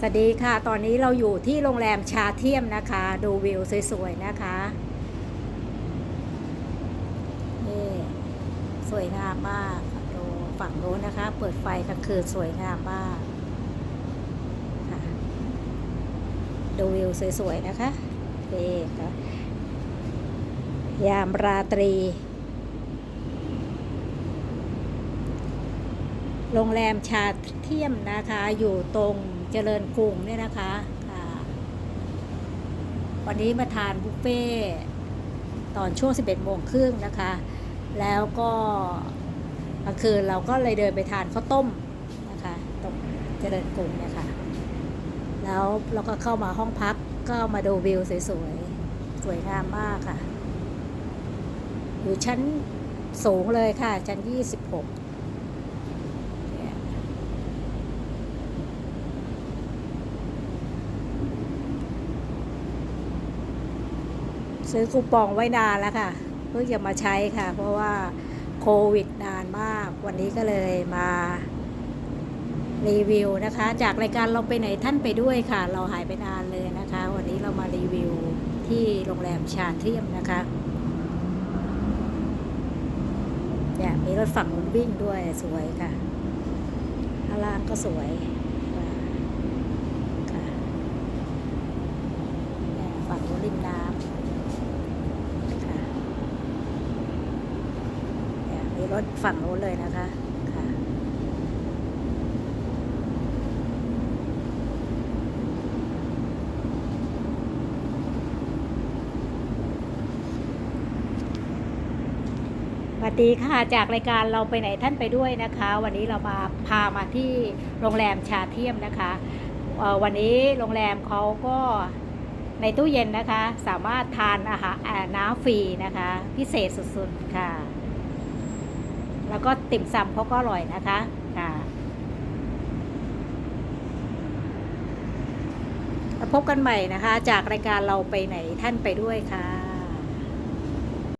สวัสดีค่ะ ตอนนี้เราอยู่ที่โรงแรมชาเทียมนะคะ ดูวิวสวยๆนะคะ นี่สวยงามมากดูฝั่งโน้นนะคะ เปิดไฟกลางคืนสวยงามมาก ดูวิวสวยๆนะคะนี่ค่ะยามราตรี โรงแรมชาเทียมนะคะ อยู่ตรง เจริญกรุงเนี่ยนะคะค่ะวันนี้มาทานบุฟเฟ่ต์ตอนช่วง 11โมงครึ่งนะคะ แล้วก็กลางคืนเราก็เลยเดินไปทานข้าวต้มนะคะตรงเจริญกรุงเนี่ยค่ะ แล้วเราก็เข้ามาห้องพักก็มาดูวิวสวยๆ สวยงามมากค่ะ อยู่ชั้นสูงเลยค่ะ ชั้น 26 ซื้อคูปองไว้นานแล้วค่ะ เพิ่งจะมาใช้ค่ะ เพราะว่าโควิดนานมาก วันนี้ก็เลยมารีวิวนะคะ จากรายการเราไปไหนท่านไปด้วยค่ะ เราหายไปนานเลยนะคะ วันนี้เรามารีวิวที่โรงแรมชาเทียมนะคะเนี่ยมีรถฝั่งนู้นวิ่งด้วยสวยค่ะข้างล่างก็สวยค่ะเนี่ยฝั่งนู้นริมน้ำ ค่ะเนี่ยมี รถฝั่งโน้นเลยนะคะค่ะสวัสดีค่ะจากรายการเราไปไหนท่านไปด้วยนะคะ วันนี้เรามาพามาที่โรงแรมชาเทียมนะคะวันนี้โรงแรมเขาก็ในตู้เย็นนะคะ สามารถทานอาหารน้ำฟรีนะคะ พิเศษสุดๆค่ะ แล้วก็ติ่มซำเขาก็อร่อยนะคะค่ะพบกันใหม่นะคะ จากรายการเราไปไหนท่านไปด้วยค่ะ